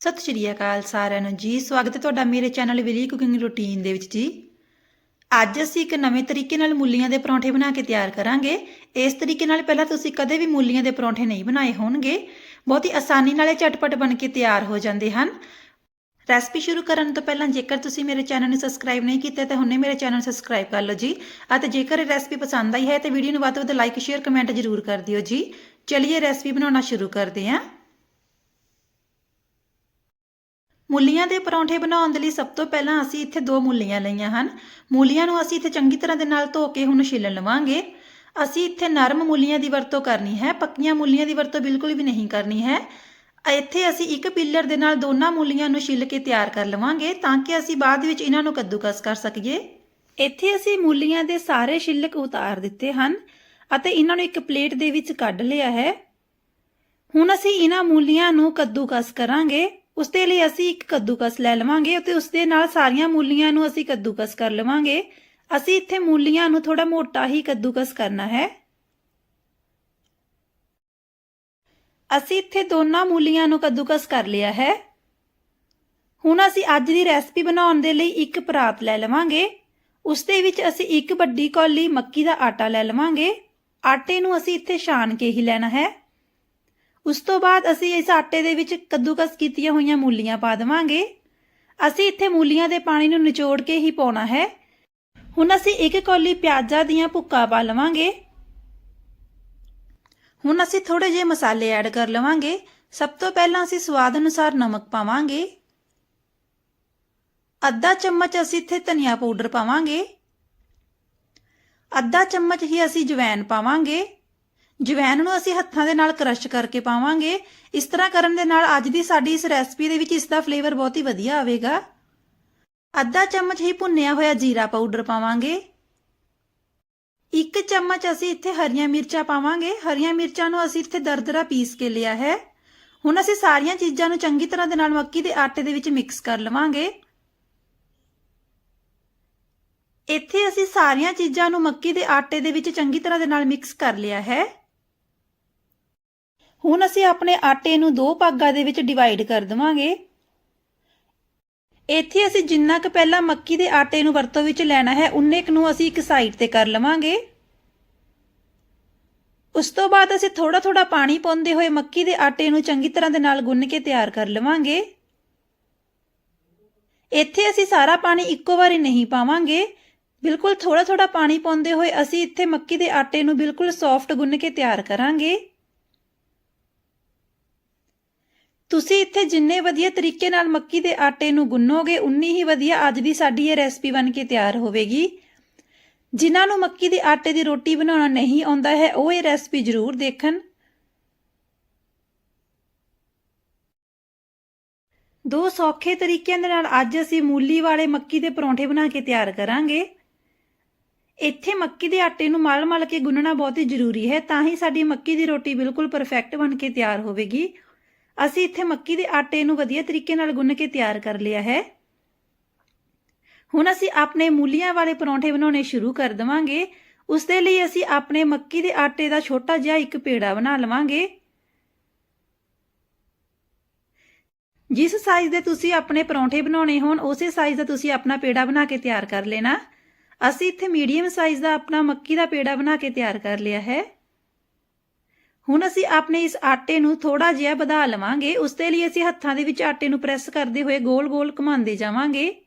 ਸਤਿ ਸ਼੍ਰੀ ਅਕਾਲ ਸਾਰਿਆਂ ਨੂੰ ਜੀ, ਸਵਾਗਤ ਹੈ ਤੁਹਾਡਾ ਮੇਰੇ ਚੈਨਲ ਵਿਲੀ ਕੁਕਿੰਗ ਰੂਟੀਨ ਦੇ ਵਿੱਚ ਜੀ। ਅੱਜ ਅਸੀਂ ਇੱਕ ਨਵੇਂ ਤਰੀਕੇ ਨਾਲ ਮੂਲੀਆਂ ਦੇ ਪਰੌਂਠੇ ਬਣਾ ਕੇ ਤਿਆਰ ਕਰਾਂਗੇ। ਇਸ ਤਰੀਕੇ ਨਾਲ ਪਹਿਲਾਂ ਤੁਸੀਂ ਕਦੇ ਵੀ ਮੂਲੀਆਂ ਦੇ ਪਰੌਂਠੇ ਨਹੀਂ ਬਣਾਏ ਹੋਣਗੇ। ਬਹੁਤ ਹੀ ਆਸਾਨੀ ਨਾਲ ਇਹ ਝਟਪਟ ਬਣ ਕੇ ਤਿਆਰ ਹੋ ਜਾਂਦੇ ਹਨ। ਰੈਸਪੀ ਸ਼ੁਰੂ ਕਰਨ ਤੋਂ ਪਹਿਲਾਂ ਜੇਕਰ ਤੁਸੀਂ ਮੇਰੇ ਚੈਨਲ ਨੂੰ ਸਬਸਕ੍ਰਾਈਬ ਨਹੀਂ ਕੀਤਾ ਤਾਂ ਹੁਣੇ ਮੇਰੇ ਚੈਨਲ ਨੂੰ ਸਬਸਕ੍ਰਾਈਬ ਕਰ ਲਓ ਜੀ। ਅਤੇ ਜੇਕਰ ਇਹ ਰੈਸਪੀ ਪਸੰਦ ਆਈ ਹੈ ਤਾਂ ਵੀਡੀਓ ਨੂੰ ਵੱਧ ਤੋਂ ਵੱਧ ਲਾਈਕ ਸ਼ੇਅਰ ਕਮੈਂਟ ਜ਼ਰੂਰ ਕਰ ਦਿਓ ਜੀ। ਚਲਿਏ ਰੈਸਪੀ ਬਣਾਉਣਾ ਸ਼ੁਰੂ ਕਰਦੇ ਹਾਂ। ਮੂਲੀਆਂ ਦੇ ਪਰੌਂਠੇ ਬਣਾਉਣ ਦੇ ਲਈ ਸਭ ਤੋਂ ਪਹਿਲਾਂ ਅਸੀਂ ਇੱਥੇ ਦੋ ਮੂਲੀਆਂ ਲਈਆਂ ਹਨ। ਮੂਲੀਆਂ ਨੂੰ ਅਸੀਂ ਇੱਥੇ ਚੰਗੀ ਤਰ੍ਹਾਂ ਦੇ ਨਾਲ ਧੋ ਕੇ ਹੁਣ ਛਿੱਲ ਲਵਾਂਗੇ। ਅਸੀਂ ਇੱਥੇ ਨਰਮ ਮੂਲੀਆਂ ਦੀ ਵਰਤੋਂ ਕਰਨੀ ਹੈ, ਪੱਕੀਆਂ ਮੂਲੀਆਂ ਦੀ ਵਰਤੋਂ ਬਿਲਕੁਲ ਵੀ ਨਹੀਂ ਕਰਨੀ ਹੈ। ਇੱਥੇ ਅਸੀਂ ਇੱਕ ਪਿੱਲਰ ਦੇ ਨਾਲ ਦੋਨਾਂ ਮੂਲੀਆਂ ਨੂੰ ਛਿੱਲ ਕੇ ਤਿਆਰ ਕਰ ਲਵਾਂਗੇ ਤਾਂ ਕਿ ਅਸੀਂ ਬਾਅਦ ਵਿੱਚ ਇਹਨਾਂ ਨੂੰ ਕੱਦੂਕਸ ਕਰ ਸਕੀਏ। ਇੱਥੇ ਅਸੀਂ ਮੂਲੀਆਂ ਦੇ ਸਾਰੇ ਛਿੱਲਕ ਉਤਾਰ ਦਿੱਤੇ ਹਨ ਅਤੇ ਇਹਨਾਂ ਨੂੰ ਇੱਕ ਪਲੇਟ ਦੇ ਵਿੱਚ ਕੱਢ ਲਿਆ ਹੈ। ਹੁਣ ਅਸੀਂ ਇਹਨਾਂ ਮੂਲੀਆਂ ਨੂੰ ਕੱਦੂਕਸ ਕਰਾਂਗੇ। ਉਸ ਦੇ ਲਈ ਅਸੀਂ ਇੱਕ ਕੱਦੂਕਸ ਲੈ ਲਵਾਂਗੇ ਅਤੇ ਉਸ ਦੇ ਨਾਲ ਸਾਰੀਆਂ ਮੂਲੀਆਂ ਨੂੰ ਅਸੀਂ ਕੱਦੂਕਸ ਕਰ ਲਵਾਂਗੇ। ਅਸੀਂ ਇੱਥੇ ਮੂਲੀਆਂ ਨੂੰ ਥੋੜਾ ਮੋਟਾ ਹੀ ਕੱਦੂਕਸ ਕਰਨਾ ਹੈ। ਅਸੀਂ ਇੱਥੇ ਦੋਨਾਂ ਮੂਲੀਆਂ ਨੂੰ ਕੱਦੂਕਸ ਕਰ ਲਿਆ ਹੈ। ਹੁਣ ਅਸੀਂ ਅੱਜ ਦੀ ਰੈਸਪੀ ਬਣਾਉਣ ਦੇ ਲਈ ਇੱਕ ਪਰਾਤ ਲੈ ਲਵਾਂਗੇ। ਉਸ ਦੇ ਵਿੱਚ ਅਸੀਂ ਇੱਕ ਵੱਡੀ ਕੌਲੀ ਮੱਕੀ ਦਾ ਆਟਾ ਲੈ ਲਵਾਂਗੇ। ਆਟੇ ਨੂੰ ਅਸੀਂ ਇੱਥੇ ਛਾਣ ਕੇ ਹੀ ਲੈਣਾ ਹੈ। ਉਸ ਤੋਂ ਬਾਅਦ ਅਸੀਂ ਇਸ ਆਟੇ ਦੇ ਵਿੱਚ ਕੱਦੂਕਸ ਕੀਤੀਆਂ ਹੋਈਆਂ ਮੂਲੀਆਂ ਪਾ ਦੇਵਾਂਗੇ। ਅਸੀਂ ਇੱਥੇ ਮੂਲੀਆਂ ਦੇ ਪਾਣੀ ਨੂੰ ਨਿਚੋੜ ਕੇ ਹੀ ਪਾਉਣਾ ਹੈ। ਹੁਣ ਅਸੀਂ ਇੱਕ ਕੌਲੀ ਪਿਆਜ਼ਾਂ ਦੀਆਂ ਭੁੱਕਾ ਪਾ ਲਵਾਂਗੇ। ਹੁਣ ਅਸੀਂ ਥੋੜੇ ਜਿਹੇ ਮਸਾਲੇ ਐਡ ਕਰ ਲਵਾਂਗੇ। ਸਭ ਤੋਂ ਪਹਿਲਾਂ ਅਸੀਂ ਸਵਾਦ ਅਨੁਸਾਰ ਨਮਕ ਪਾਵਾਂਗੇ। ਅੱਧਾ ਚਮਚ ਅਸੀਂ ਇੱਥੇ ਧਨੀਆ ਪਾਊਡਰ ਪਾਵਾਂਗੇ। ਅੱਧਾ ਚਮਚ ਹੀ ਅਸੀਂ ਜਵੈਨ ਪਾਵਾਂਗੇ। ਜਵੈਨ ਨੂੰ ਅਸੀਂ ਹੱਥਾਂ ਦੇ ਨਾਲ ਕ੍ਰਸ਼ ਕਰਕੇ ਪਾਵਾਂਗੇ। ਇਸ ਤਰ੍ਹਾਂ ਕਰਨ ਦੇ ਨਾਲ ਅੱਜ ਦੀ ਸਾਡੀ ਇਸ ਰੈਸਪੀ ਦੇ ਵਿੱਚ ਇਸ ਦਾ ਫਲੇਵਰ ਬਹੁਤ ਹੀ ਵਧੀਆ ਆਵੇਗਾ। ਅੱਧਾ ਚਮਚ ਹੀ ਭੁੰਨਿਆ ਹੋਇਆ ਜੀਰਾ ਪਾਊਡਰ ਪਾਵਾਂਗੇ। ਇੱਕ ਚਮਚ ਅਸੀਂ ਇੱਥੇ ਹਰੀਆਂ ਮਿਰਚਾਂ ਪਾਵਾਂਗੇ। ਹਰੀਆਂ ਮਿਰਚਾਂ ਨੂੰ ਅਸੀਂ ਇੱਥੇ ਦਰਦਰਾ ਪੀਸ ਕੇ ਲਿਆ ਹੈ। ਹੁਣ ਅਸੀਂ ਸਾਰੀਆਂ ਚੀਜ਼ਾਂ ਨੂੰ ਚੰਗੀ ਤਰ੍ਹਾਂ ਦੇ ਨਾਲ ਮੱਕੀ ਦੇ ਆਟੇ ਦੇ ਵਿੱਚ ਮਿਕਸ ਕਰ ਲਵਾਂਗੇ। ਇੱਥੇ ਅਸੀਂ ਸਾਰੀਆਂ ਚੀਜ਼ਾਂ ਨੂੰ ਮੱਕੀ ਦੇ ਆਟੇ ਦੇ ਵਿੱਚ ਚੰਗੀ ਤਰ੍ਹਾਂ ਦੇ ਨਾਲ ਮਿਕਸ ਕਰ ਲਿਆ ਹੈ। ਹੁਣ ਅਸੀਂ ਆਪਣੇ ਆਟੇ ਨੂੰ ਦੋ ਭਾਗਾਂ ਦੇ ਵਿੱਚ ਡਿਵਾਈਡ ਕਰ ਦਵਾਂਗੇ। ਇੱਥੇ ਅਸੀਂ ਜਿੰਨਾ ਕੁ ਪਹਿਲਾਂ ਮੱਕੀ ਦੇ ਆਟੇ ਨੂੰ ਵਰਤੋਂ ਵਿੱਚ ਲੈਣਾ ਹੈ, ਉਨੇ ਕੁ ਨੂੰ ਅਸੀਂ ਇੱਕ ਸਾਈਡ ਤੇ ਕਰ ਲਵਾਂਗੇ। ਉਸ ਤੋਂ ਬਾਅਦ ਅਸੀਂ ਥੋੜਾ ਥੋੜਾ ਪਾਣੀ ਪਾਉਂਦੇ ਹੋਏ ਮੱਕੀ ਦੇ ਆਟੇ ਨੂੰ ਚੰਗੀ ਤਰ੍ਹਾਂ ਦੇ ਨਾਲ ਗੁੰਨ ਕੇ ਤਿਆਰ ਕਰ ਲਵਾਂਗੇ। ਇੱਥੇ ਅਸੀਂ ਸਾਰਾ ਪਾਣੀ ਇੱਕੋ ਵਾਰੀ ਨਹੀਂ ਪਾਵਾਂਗੇ। ਬਿਲਕੁਲ ਥੋੜਾ ਥੋੜਾ ਪਾਣੀ ਪਾਉਂਦੇ ਹੋਏ ਅਸੀਂ ਇੱਥੇ ਮੱਕੀ ਦੇ ਆਟੇ ਨੂੰ ਬਿਲਕੁਲ ਸੌਫਟ ਗੁੰਨ ਕੇ ਤਿਆਰ ਕਰਾਂਗੇ। ਤੁਸੀਂ ਇੱਥੇ ਜਿੰਨੇ ਵਧੀਆ ਤਰੀਕੇ ਨਾਲ ਮੱਕੀ ਦੇ ਆਟੇ ਨੂੰ ਗੁੰਨੋਗੇ, ਉਨੀ ਹੀ ਵਧੀਆ ਅੱਜ ਦੀ ਸਾਡੀ ਇਹ ਰੈਸਪੀ ਬਣ ਕੇ ਤਿਆਰ ਹੋਵੇਗੀ। ਜਿਨ੍ਹਾਂ ਨੂੰ ਮੱਕੀ ਦੇ ਆਟੇ ਦੀ ਰੋਟੀ ਬਣਾਉਣਾ ਨਹੀਂ ਆਉਂਦਾ ਹੈ, ਉਹ ਇਹ ਰੈਸਪੀ ਜ਼ਰੂਰ ਦੇਖਣ। ਦੋ ਸੌਖੇ ਤਰੀਕਿਆਂ ਦੇ ਨਾਲ ਅੱਜ ਅਸੀਂ ਮੂਲੀ ਵਾਲੇ ਮੱਕੀ ਦੇ ਪਰੌਂਠੇ ਬਣਾ ਕੇ ਤਿਆਰ ਕਰਾਂਗੇ। ਇੱਥੇ ਮੱਕੀ ਦੇ ਆਟੇ ਨੂੰ ਮਲ-ਮਲ ਕੇ ਗੁੰਨਣਾ ਬਹੁਤ ਹੀ ਜ਼ਰੂਰੀ ਹੈ, ਤਾਂ ਹੀ ਸਾਡੀ ਮੱਕੀ ਦੀ ਰੋਟੀ ਬਿਲਕੁਲ ਪਰਫੈਕਟ ਬਣ ਕੇ ਤਿਆਰ ਹੋਵੇਗੀ। ਅਸੀਂ ਇੱਥੇ ਮੱਕੀ ਦੇ ਆਟੇ ਨੂੰ ਵਧੀਆ ਤਰੀਕੇ ਨਾਲ ਗੁੰਨ ਕੇ ਤਿਆਰ ਕਰ ਲਿਆ ਹੈ। ਹੁਣ ਅਸੀਂ ਆਪਣੇ ਮੂਲੀਆਂ ਵਾਲੇ ਪਰੌਂਠੇ ਬਣਾਉਣੇ ਸ਼ੁਰੂ ਕਰ ਦਵਾਂਗੇ। ਉਸ ਦੇ ਲਈ ਅਸੀਂ ਆਪਣੇ ਮੱਕੀ ਦੇ ਆਟੇ ਦਾ ਛੋਟਾ ਜਿਹਾ ਇੱਕ ਪੇੜਾ ਬਣਾ ਲਵਾਂਗੇ। ਜਿਸ ਸਾਈਜ਼ ਦੇ ਤੁਸੀਂ ਆਪਣੇ ਪਰੌਂਠੇ ਬਣਾਉਣੇ ਹੋਣ, ਉਸੇ ਸਾਈਜ਼ ਦਾ ਤੁਸੀਂ ਆਪਣਾ ਪੇੜਾ ਬਣਾ ਕੇ ਤਿਆਰ ਕਰ ਲੈਣਾ। ਅਸੀਂ ਇੱਥੇ ਮੀਡੀਅਮ ਸਾਈਜ਼ ਦਾ ਆਪਣਾ ਮੱਕੀ ਦਾ ਪੇੜਾ ਬਣਾ ਕੇ ਤਿਆਰ ਕਰ ਲਿਆ ਹੈ। ਹੁਣ ਅਸੀਂ ਆਪਣੇ ਇਸ ਆਟੇ ਨੂੰ ਥੋੜਾ ਜਿਹਾ ਵਧਾ ਲਵਾਂਗੇ। ਉਸ ਦੇ ਲਈ ਅਸੀਂ ਹੱਥਾਂ ਦੇ ਵਿੱਚ ਆਟੇ ਨੂੰ ਪ੍ਰੈਸ ਕਰਦੇ ਹੋਏ ਗੋਲ-ਗੋਲ ਘੁਮਾਉਂਦੇ ਜਾਵਾਂਗੇ।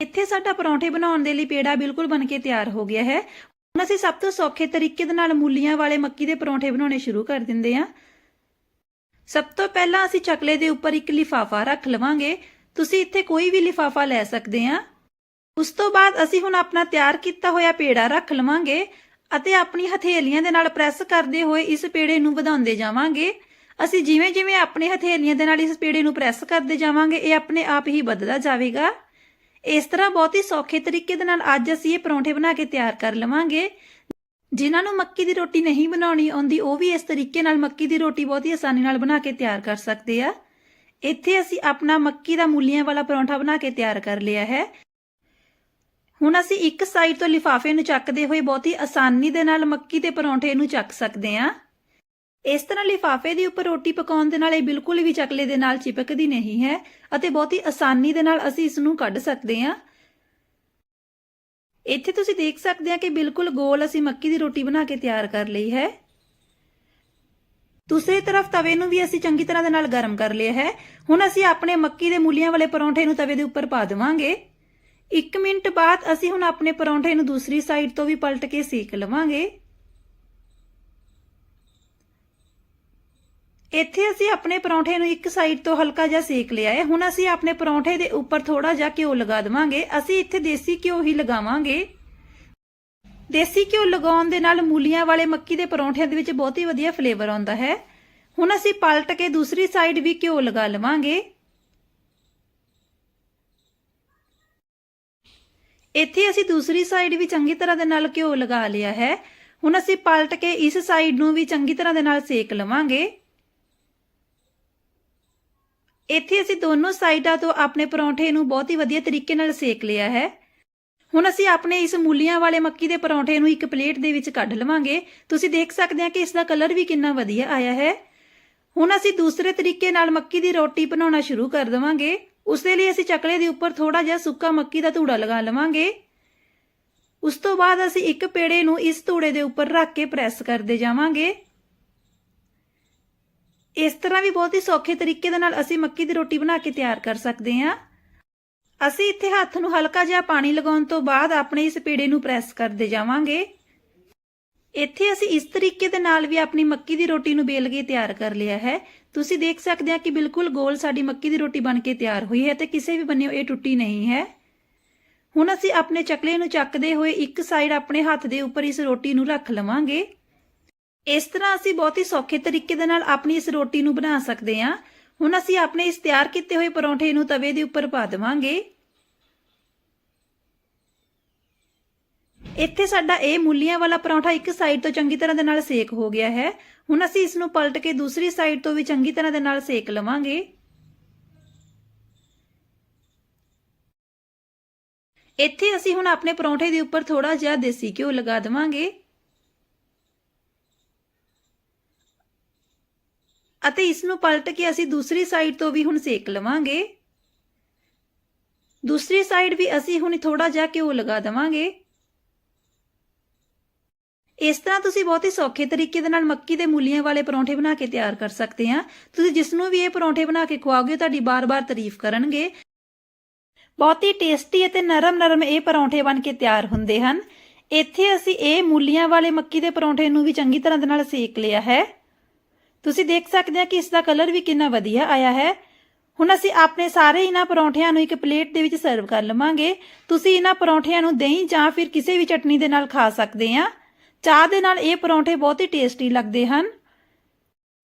ਇੱਥੇ ਸਾਡਾ ਪਰੌਂਠੇ ਬਣਾਉਣ ਦੇ ਲਈ ਪੇੜਾ ਬਿਲਕੁਲ ਬਣ ਕੇ ਤਿਆਰ ਹੋ ਗਿਆ ਹੈ। ਹੁਣ ਅਸੀਂ ਸਭ ਤੋਂ ਸੌਖੇ ਤਰੀਕੇ ਦੇ ਨਾਲ ਮੂਲੀਆਂ ਵਾਲੇ ਮੱਕੀ ਦੇ ਪਰੌਂਠੇ ਬਣਾਉਣੇ ਸ਼ੁਰੂ ਕਰ ਦਿੰਦੇ ਹਾਂ। ਸਭ ਤੋਂ ਪਹਿਲਾਂ ਅਸੀਂ ਚਕਲੇ ਦੇ ਉੱਪਰ ਇੱਕ ਲਿਫਾਫਾ ਰੱਖ ਲਵਾਂਗੇ। ਤੁਸੀਂ ਇੱਥੇ ਕੋਈ ਵੀ ਲਿਫਾਫਾ ਲੈ ਸਕਦੇ ਆ ਉਸ ਤੋਂ ਬਾਅਦ ਅਸੀਂ ਹੁਣ ਆਪਣਾ ਤਿਆਰ ਕੀਤਾ ਹੋਇਆ ਪੇੜਾ ਰੱਖ ਲਵਾਂਗੇ। ਅਤੇ ਆਪਣੀ ਹਥੇਲੀਆਂ ਦੇ ਨਾਲ ਪ੍ਰੈਸ ਕਰਦੇ ਹੋਏ ਇਸ ਪੇੜੇ ਨੂੰ ਵਧਾਉਂਦੇ ਜਾਵਾਂਗੇ। ਅਸੀਂ ਜਿਵੇਂ ਜਿਵੇਂ ਆਪਣੇ ਹਥੇਲੀਆਂ ਦੇ ਨਾਲ ਇਸ ਪੇੜੇ ਨੂੰ ਪ੍ਰੈਸ ਕਰਦੇ ਜਾਵਾਂਗੇ, ਇਹ ਆਪਣੇ ਆਪ ਹੀ ਵੱਧਦਾ ਜਾਵੇਗਾ। ਇਸ ਤਰ੍ਹਾਂ ਬਹੁਤ ਹੀ ਸੌਖੇ ਤਰੀਕੇ ਦੇ ਨਾਲ ਅੱਜ ਅਸੀਂ ਇਹ ਪਰੌਂਠੇ ਬਣਾ ਕੇ ਤਿਆਰ ਕਰ ਲਵਾਂਗੇ। ਜਿਨ੍ਹਾਂ ਨੂੰ ਮੱਕੀ ਦੀ ਰੋਟੀ ਨਹੀਂ ਬਣਾਉਣੀ ਆਉਂਦੀ, ਉਹ ਵੀ ਇਸ ਤਰੀਕੇ ਨਾਲ ਮੱਕੀ ਦੀ ਰੋਟੀ ਬਹੁਤ ਹੀ ਆਸਾਨੀ ਨਾਲ ਬਣਾ ਕੇ ਤਿਆਰ ਕਰ ਸਕਦੇ ਆ। ਇੱਥੇ ਅਸੀਂ ਆਪਣਾ ਮੱਕੀ ਦਾ ਮੂਲੀਆਂ ਵਾਲਾ ਪਰੌਂਠਾ ਬਣਾ ਕੇ ਤਿਆਰ ਕਰ ਲਿਆ ਹੈ। ਹੁਣ ਅਸੀਂ ਇੱਕ ਸਾਈਡ ਤੋਂ ਲਿਫਾਫੇ ਨੂੰ ਚੱਕਦੇ ਹੋਏ ਬਹੁਤ ਹੀ ਆਸਾਨੀ ਦੇ ਨਾਲ ਮੱਕੀ ਦੇ ਪਰੌਂਠੇ ਨੂੰ ਚੱਕ ਸਕਦੇ ਹਾਂ। ਇਸ ਤਰ੍ਹਾਂ ਲਿਫਾਫੇ ਦੇ ਉੱਪਰ ਰੋਟੀ ਪਕਾਉਣ ਦੇ ਨਾਲ ਇਹ ਬਿਲਕੁਲ ਵੀ ਚਕਲੇ ਦੇ ਨਾਲ ਚਿਪਕਦੀ ਨਹੀਂ ਹੈ ਅਤੇ ਬਹੁਤ ਹੀ ਆਸਾਨੀ ਦੇ ਨਾਲ ਅਸੀਂ ਇਸ ਨੂੰ ਕੱਢ ਸਕਦੇ ਹਾਂ। ਇੱਥੇ ਤੁਸੀਂ ਦੇਖ ਸਕਦੇ ਹਾਂ ਕਿ ਬਿਲਕੁਲ ਗੋਲ ਅਸੀਂ ਮੱਕੀ ਦੀ ਰੋਟੀ ਬਣਾ ਕੇ ਤਿਆਰ ਕਰ ਲਈ ਹੈ। ਦੂਸਰੀ ਤਰਫ ਤਵੇ ਨੂੰ ਵੀ ਅਸੀਂ ਚੰਗੀ ਤਰ੍ਹਾਂ ਦੇ ਨਾਲ ਗਰਮ ਕਰ ਲਿਆ ਹੈ। ਹੁਣ ਅਸੀਂ ਆਪਣੇ ਮੱਕੀ ਦੇ ਮੂਲੀਆਂ ਵਾਲੇ ਪਰੌਂਠੇ ਨੂੰ ਤਵੇ ਦੇ ਉੱਪਰ ਪਾ ਦੇਵਾਂਗੇ। 1 ਮਿੰਟ ਬਾਅਦ ਅਸੀਂ ਹੁਣ ਆਪਣੇ ਪਰੌਂਠੇ ਨੂੰ ਦੂਸਰੀ ਸਾਈਡ ਤੋਂ ਵੀ ਪਲਟ ਕੇ ਸੇਕ ਲਵਾਂਗੇ। ਇੱਥੇ ਅਸੀਂ ਆਪਣੇ ਪਰੌਂਠੇ ਨੂੰ ਇੱਕ ਸਾਈਡ ਤੋਂ ਹਲਕਾ ਜਿਹਾ ਸੇਕ ਲਿਆ ਹੈ। ਹੁਣ ਅਸੀਂ ਆਪਣੇ ਪਰੌਂਠੇ ਦੇ ਉੱਪਰ ਥੋੜਾ ਜਿਹਾ ਘਿਓ ਲਗਾ ਦੇਵਾਂਗੇ। ਅਸੀਂ ਇੱਥੇ ਦੇਸੀ ਘਿਓ ਹੀ ਲਗਾਵਾਂਗੇ। ਦੇਸੀ ਘਿਓ ਲਗਾਉਣ ਦੇ ਨਾਲ ਮੂਲੀਆਂ ਵਾਲੇ ਮੱਕੀ ਦੇ ਪਰੌਂਠਿਆਂ ਦੇ ਵਿੱਚ ਬਹੁਤ ਹੀ ਵਧੀਆ ਫਲੇਵਰ ਆਉਂਦਾ ਹੈ। ਹੁਣ ਅਸੀਂ ਪਲਟ ਕੇ ਦੂਸਰੀ ਸਾਈਡ ਵੀ ਘਿਓ ਲਗਾ ਲਵਾਂਗੇ। ਇੱਥੇ ਅਸੀਂ ਦੂਸਰੀ ਸਾਈਡ ਵੀ ਚੰਗੀ ਤਰ੍ਹਾਂ ਦੇ ਨਾਲ ਘਿਓ ਲਗਾ ਲਿਆ ਹੈ। ਹੁਣ ਅਸੀਂ ਪਲਟ ਕੇ ਇਸ ਸਾਈਡ ਨੂੰ ਵੀ ਚੰਗੀ ਤਰ੍ਹਾਂ ਦੇ ਨਾਲ ਸੇਕ ਲਵਾਂਗੇ। ਇੱਥੇ ਅਸੀਂ ਦੋਨੋਂ ਸਾਈਡਾਂ ਤੋਂ ਆਪਣੇ ਪਰੌਂਠੇ ਨੂੰ ਬਹੁਤ ਹੀ ਵਧੀਆ ਤਰੀਕੇ ਨਾਲ ਸੇਕ ਲਿਆ ਹੈ। ਹੁਣ ਅਸੀਂ ਆਪਣੇ ਇਸ ਮੂਲੀਆਂ ਵਾਲੇ ਮੱਕੀ ਦੇ ਪਰੌਂਠੇ ਨੂੰ ਇੱਕ ਪਲੇਟ ਦੇ ਵਿੱਚ ਕੱਢ ਲਵਾਂਗੇ। ਤੁਸੀਂ ਦੇਖ ਸਕਦੇ ਹੋ ਕਿ ਇਸ ਦਾ ਕਲਰ ਵੀ ਕਿੰਨਾ ਵਧੀਆ ਆਇਆ ਹੈ। ਹੁਣ ਅਸੀਂ ਦੂਸਰੇ ਤਰੀਕੇ ਨਾਲ ਮੱਕੀ ਦੀ ਰੋਟੀ ਬਣਾਉਣਾ ਸ਼ੁਰੂ ਕਰ ਦੇਵਾਂਗੇ। ਉਸ ਦੇ ਲਈ ਅਸੀਂ ਚਕਲੇ ਦੇ ਉੱਪਰ ਥੋੜਾ ਜਿਹਾ ਸੁੱਕਾ ਮੱਕੀ ਦਾ ਧੂੜਾ ਲਗਾ ਲਵਾਂਗੇ। ਉਸ ਤੋਂ ਬਾਅਦ ਅਸੀਂ ਇੱਕ ਪੇੜੇ ਨੂੰ ਇਸ ਧੂੜੇ ਦੇ ਉੱਪਰ ਰੱਖ ਕੇ ਪ੍ਰੈਸ ਕਰਦੇ ਜਾਵਾਂਗੇ। ਇਸ ਤਰ੍ਹਾਂ ਵੀ ਬਹੁਤ ਹੀ ਸੌਖੇ ਤਰੀਕੇ ਦੇ ਨਾਲ ਅਸੀਂ ਮੱਕੀ ਦੀ ਰੋਟੀ ਬਣਾ ਕੇ ਤਿਆਰ ਕਰ ਸਕਦੇ ਹਾਂ। ਅਸੀਂ ਇੱਥੇ ਹੱਥ ਨੂੰ ਹਲਕਾ ਜਿਹਾ ਪਾਣੀ ਲਗਾਉਣ ਤੋਂ ਬਾਅਦ ਆਪਣੇ ਇਸ ਪੇੜੇ ਨੂੰ ਪ੍ਰੈਸ ਕਰਦੇ ਜਾਵਾਂਗੇ। ਇੱਥੇ ਅਸੀਂ ਇਸ ਤਰੀਕੇ ਦੇ ਨਾਲ ਵੀ ਆਪਣੀ ਮੱਕੀ ਦੀ ਰੋਟੀ ਨੂੰ ਬੇਲ ਕੇ ਤਿਆਰ ਕਰ ਲਿਆ ਹੈ। ਤੁਸੀਂ ਦੇਖ ਸਕਦੇ ਆ ਕਿ ਬਿਲਕੁਲ ਗੋਲ ਸਾਡੀ ਮੱਕੀ ਦੀ ਰੋਟੀ ਬਣ ਕੇ ਤਿਆਰ ਹੋਈ ਹੈ ਤੇ ਕਿਸੇ ਵੀ ਬੰਨਿਓ ਇਹ ਟੁੱਟੀ ਨਹੀਂ ਹੈ। ਹੁਣ ਅਸੀਂ ਆਪਣੇ ਚਕਲੇ ਨੂੰ ਚੱਕਦੇ ਹੋਏ ਇੱਕ ਸਾਈਡ ਆਪਣੇ ਹੱਥ ਦੇ ਉੱਪਰ ਇਸ ਰੋਟੀ ਨੂੰ ਰੱਖ ਲਵਾਂਗੇ। ਇਸ ਤਰ੍ਹਾਂ ਅਸੀਂ ਬਹੁਤ ਹੀ ਸੌਖੇ ਤਰੀਕੇ ਦੇ ਨਾਲ ਆਪਣੀ ਇਸ ਰੋਟੀ ਨੂੰ ਬਣਾ ਸਕਦੇ ਹਾਂ। ਹੁਣ ਅਸੀਂ ਆਪਣੇ ਇਸ ਤਿਆਰ ਕੀਤੇ ਹੋਏ ਪਰੌਂਠੇ ਨੂੰ ਤਵੇ ਦੇ ਉੱਪਰ ਪਾ ਦੇਵਾਂਗੇ। ਇੱਥੇ ਸਾਡਾ ਇਹ ਮੂਲੀਆਂ ਵਾਲਾ ਪਰੌਂਠਾ ਇੱਕ ਸਾਈਡ ਤੋਂ ਚੰਗੀ ਤਰ੍ਹਾਂ ਦੇ ਨਾਲ ਸੇਕ ਹੋ ਗਿਆ ਹੈ। ਹੁਣ ਅਸੀਂ ਇਸ ਨੂੰ ਪਲਟ ਕੇ ਦੂਸਰੀ ਸਾਈਡ ਤੋਂ ਵੀ ਚੰਗੀ ਤਰ੍ਹਾਂ ਦੇ ਨਾਲ ਸੇਕ ਲਵਾਂਗੇ। ਇੱਥੇ ਅਸੀਂ ਹੁਣ ਆਪਣੇ ਪਰੌਂਠੇ ਦੇ ਉੱਪਰ ਥੋੜਾ ਜਿਹਾ ਦੇਸੀ ਘਿਓ ਲਗਾ ਦੇਵਾਂਗੇ। ਅਤੇ ਇਸ ਨੂੰ ਪਲਟ ਕੇ ਅਸੀਂ ਦੂਸਰੀ ਸਾਈਡ ਤੋਂ ਵੀ ਹੁਣ ਸੇਕ ਲਵਾਂਗੇ। ਦੂਸਰੀ ਸਾਈਡ ਵੀ ਅਸੀਂ ਹੁਣ ਥੋੜਾ ਜਿਹਾ ਘਿਓ ਲਗਾ ਦੇਵਾਂਗੇ। ਇਸ ਤਰ੍ਹਾਂ ਤੁਸੀਂ ਬਹੁਤ ਹੀ ਸੌਖੇ ਤਰੀਕੇ ਦੇ ਨਾਲ ਮੱਕੀ ਦੇ ਮੂਲੀਆਂ ਵਾਲੇ ਪਰੌਂਠੇ ਬਣਾ ਕੇ ਤਿਆਰ ਕਰ ਸਕਦੇ ਆ ਤੁਸੀਂ ਜਿਸ ਨੂੰ ਵੀ ਇਹ ਪਰੌਂਠੇ ਬਣਾ ਕੇ ਖਵਾਓਗੇ ਤੁਹਾਡੀ ਬਾਰ-ਬਾਰ ਤਾਰੀਫ ਕਰਨਗੇ। ਬਹੁਤ ਹੀ ਟੇਸਟੀ ਅਤੇ ਨਰਮ-ਨਰਮ ਇਹ ਪਰੌਂਠੇ ਬਣ ਕੇ ਤਿਆਰ ਹੁੰਦੇ ਹਨ। ਇੱਥੇ ਅਸੀਂ ਇਹ ਮੂਲੀਆਂ ਵਾਲੇ ਮੱਕੀ ਦੇ ਪਰੌਂਠੇ ਨੂੰ ਵੀ ਚੰਗੀ ਤਰ੍ਹਾਂ ਦੇ ਨਾਲ ਸੇਕ ਲਿਆ ਹੈ। ਤੁਸੀਂ ਦੇਖ ਸਕਦੇ ਆ ਕਿ ਇਸ ਦਾ ਕਲਰ ਵੀ ਕਿੰਨਾ ਵਧੀਆ ਆਇਆ ਹੈ। ਹੁਣ ਅਸੀਂ ਆਪਣੇ ਸਾਰੇ ਇਹਨਾਂ ਪਰੌਂਠਿਆਂ ਨੂੰ ਇੱਕ ਪਲੇਟ ਦੇ ਵਿੱਚ ਸਰਵ ਕਰ ਲਵਾਂਗੇ। ਤੁਸੀਂ ਇਹਨਾਂ ਪਰੌਂਠਿਆਂ ਨੂੰ ਦਹੀਂ ਜਾਂ ਫਿਰ ਕਿਸੇ ਵੀ ਚਟਨੀ ਦੇ ਨਾਲ ਖਾ ਸਕਦੇ ਆ ਚਾਹ ਦੇ ਨਾਲ ਇਹ ਪਰੌਂਠੇ ਬਹੁਤ ਹੀ ਟੇਸਟੀ ਲੱਗਦੇ ਹਨ।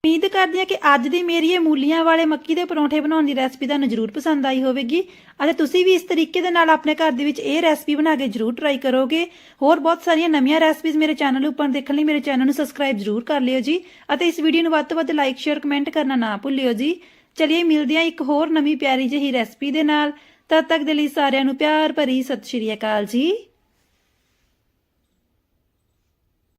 ਉਮੀਦ ਕਰਦੀ ਹਾਂ ਕਿ ਅੱਜ ਦੀ ਮੇਰੀ ਇਹ ਮੂਲੀਆਂ ਵਾਲੇ ਮੱਕੀ ਦੇ ਪਰੌਂਠੇ ਬਣਾਉਣ ਦੀ ਰੈਸਪੀ ਤੁਹਾਨੂੰ ਜ਼ਰੂਰ ਪਸੰਦ ਆਈ ਹੋਵੇਗੀ। ਅਤੇ ਤੁਸੀਂ ਵੀ ਇਸ ਤਰੀਕੇ ਦੇ ਨਾਲ ਆਪਣੇ ਘਰ ਦੇ ਵਿੱਚ ਇਹ ਰੈਸਪੀ ਬਣਾ ਕੇ ਜ਼ਰੂਰ ਟਰਾਈ ਕਰੋਗੇ। ਹੋਰ ਬਹੁਤ ਸਾਰੀਆਂ ਨਵੀਆਂ ਰੈਸਪੀਜ਼ ਮੇਰੇ ਚੈਨਲ ਉੱਪਰ ਦੇਖਣ ਲਈ ਮੇਰੇ ਚੈਨਲ ਨੂੰ ਸਬਸਕ੍ਰਾਈਬ ਜ਼ਰੂਰ ਕਰ ਲਿਓ ਜੀ। ਅਤੇ ਇਸ ਵੀਡੀਓ ਨੂੰ ਵੱਧ ਤੋਂ ਵੱਧ ਲਾਈਕ ਸ਼ੇਅਰ ਕਮੈਂਟ ਕਰਨਾ ਨਾ ਭੁੱਲਿਓ ਜੀ। ਚਲਿਏ ਮਿਲਦੇ ਹਾਂ ਇੱਕ ਹੋਰ ਨਵੀਂ ਪਿਆਰੀ ਜਿਹੀ ਰੈਸਪੀ ਦੇ ਨਾਲ। ਤਦ ਤੱਕ ਦੇ ਲਈ ਸਾਰਿਆਂ ਨੂੰ ਪਿਆਰ ਭਰੀ ਸਤਿ ਸ਼੍ਰੀ ਅਕਾਲ ਜੀ।